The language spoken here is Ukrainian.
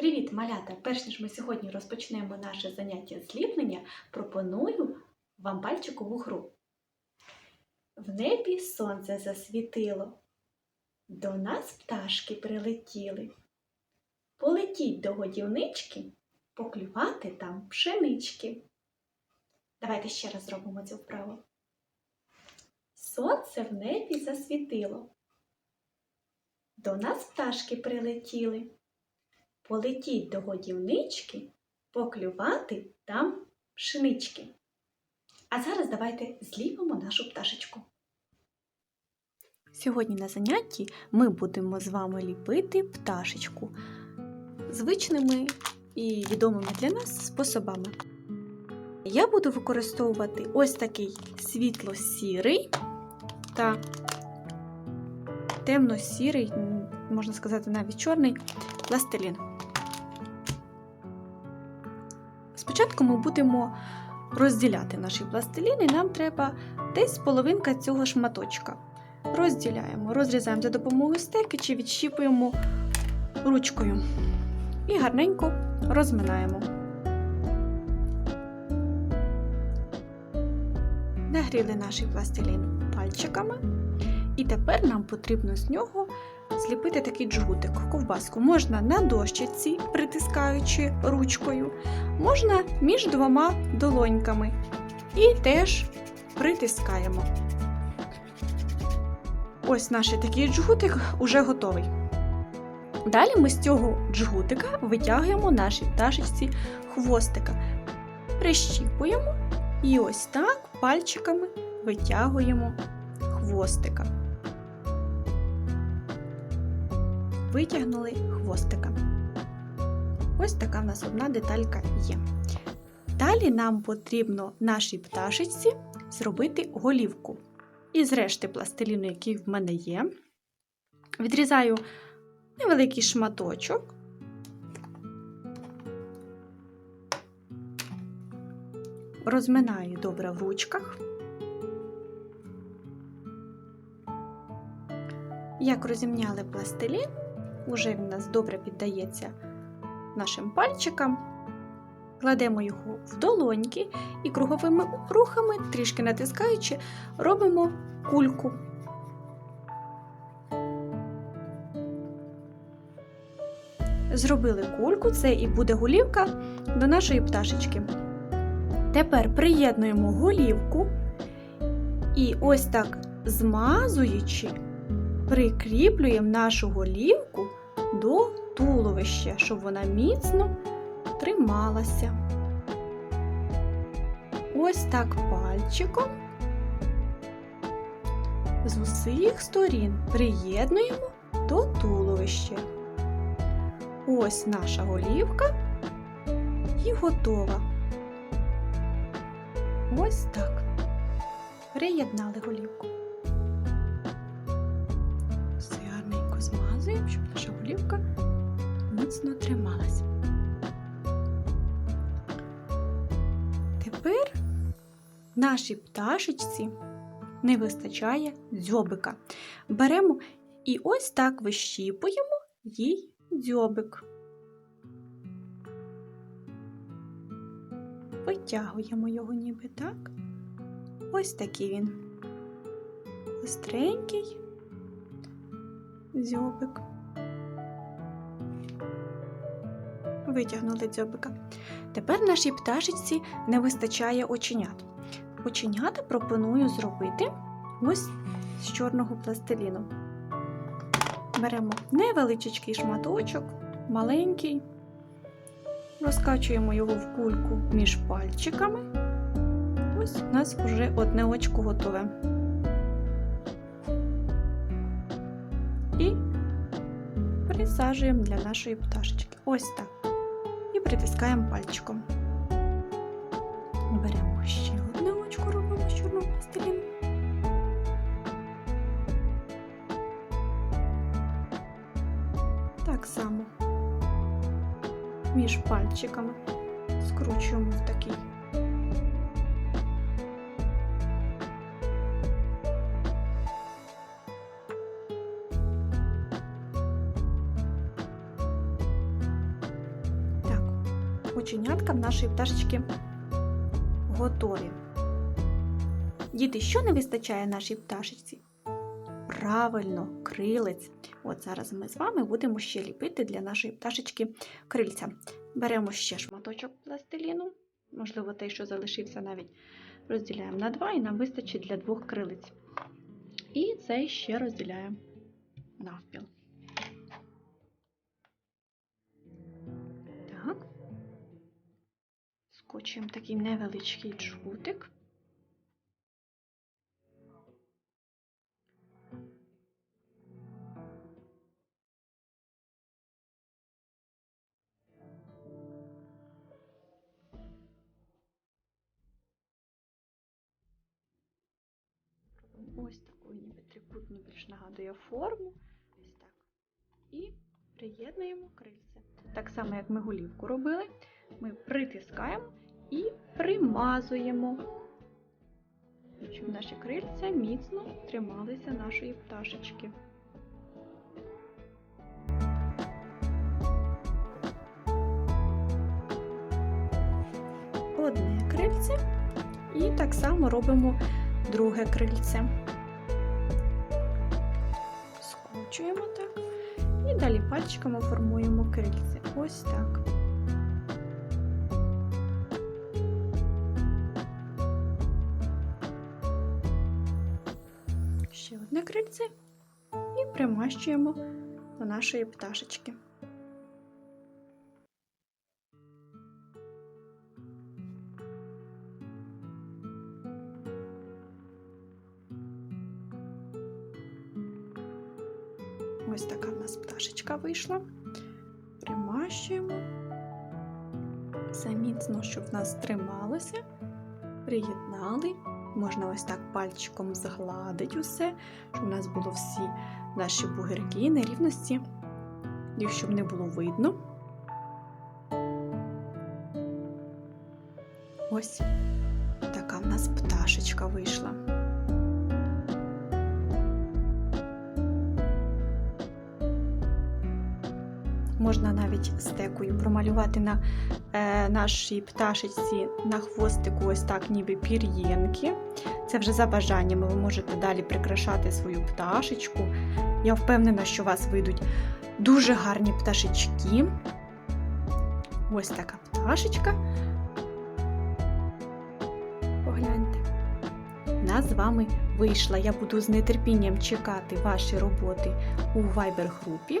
Привіт, малята! Перш ніж ми сьогодні розпочнемо наше заняття зліплення, пропоную вам пальчикову гру. В небі сонце засвітило, до нас пташки прилетіли. Полетіть до годівнички, поклювати там пшенички. Давайте ще раз зробимо цю вправу. Сонце в небі засвітило. До нас пташки прилетіли. Полетіть до годівнички, поклювати там пшенички. А зараз давайте зліпимо нашу пташечку. Сьогодні на занятті ми будемо з вами ліпити пташечку звичними і відомими для нас способами. Я буду використовувати ось такий світло-сірий та темно-сірий, можна сказати, навіть чорний пластилін. Спочатку ми будемо розділяти наші пластиліни, нам треба десь половинка цього шматочка. Розділяємо, розрізаємо за допомогою стеки чи відщіпуємо ручкою і гарненько розминаємо. Нагріли наш пластилін пальчиками, і тепер нам потрібно з нього зліпити такий джгутик, ковбаску. Можна на дощиці, притискаючи ручкою, можна між двома долоньками. І теж притискаємо. Ось наш такий джгутик уже готовий. Далі ми з цього джгутика витягуємо нашій пташечці хвостика, прищіпуємо і ось так пальчиками витягуємо хвостика. Витягнули хвостика. Ось така в нас одна деталька є. Далі нам потрібно нашій пташечці зробити голівку. Із решти пластиліну, який в мене є, відрізаю невеликий шматочок. Розминаю добре в ручках. Як розімняли пластилін, уже він у нас добре піддається нашим пальчикам. Кладемо його в долоньки і круговими рухами, трішки натискаючи, робимо кульку. Зробили кульку, це і буде голівка до нашої пташечки. Тепер приєднуємо голівку і ось так змазуючи, прикріплюємо нашу голівку до туловища, щоб вона міцно трималася. Ось так пальчиком з усіх сторін приєднуємо до туловища. Ось наша голівка і готова. Ось так. Приєднали голівку. Гарненько щоб наша голівка міцно трималась. Тепер нашій пташечці не вистачає дзьобика. Беремо і ось так вищіпуємо їй дзьобик. Витягуємо його ніби так. Ось такий він. Остренький дзьобик. Витягнули дзьобика. Тепер нашій пташечці не вистачає оченят. Оченята пропоную зробити ось з чорного пластиліну. Беремо невеличкий шматочок, маленький, розкачуємо його в кульку між пальчиками. Ось у нас вже одне очко готове. І присаджуємо для нашої пташечки. Ось так. І притискаємо пальчиком. Беремо ще одне очко, робимо з чорного пластиліну. Так само між пальчиками скручуємо в такий. Оченятка нашої пташечки готові. Діти, що не вистачає нашій пташечці? Правильно, крилець. От зараз ми з вами будемо ще ліпити для нашої пташечки крильця. Беремо ще шматочок пластиліну, можливо, той, що залишився, навіть розділяємо на два, і нам вистачить для двох крилиць. І цей ще розділяємо навпіл. Скочуємо такий невеличкий джгутик. Ось таку ніби трикутну більш нагадує форму. Ось так. І приєднуємо крильце. Так само, як ми голівку робили, ми притискаємо і примазуємо, щоб наші крильця міцно трималися нашої пташечки. Одне крильце і так само робимо друге крильце. Скручуємо так. І далі пальчиками формуємо крильце. Ось так. Одне крильце і примащуємо до нашої пташечки. Ось така в нас пташечка вийшла. Примащуємо. Все міцно, щоб в нас трималося. Приєднали. Можна ось так пальчиком згладити усе, щоб у нас було всі наші бугирки, нерівності, їх щоб не було видно. Ось така в нас пташечка вийшла. Можна навіть стекою промалювати на е, нашій пташечці на хвостику ось так, ніби пір'єнки. Це вже за бажаннями. Ви можете далі прикрашати свою пташечку. Я впевнена, що у вас вийдуть дуже гарні пташечки. Ось така пташечка. Погляньте. Нас з вами вийшла. Я буду з нетерпінням чекати ваші роботи у Viber-групі.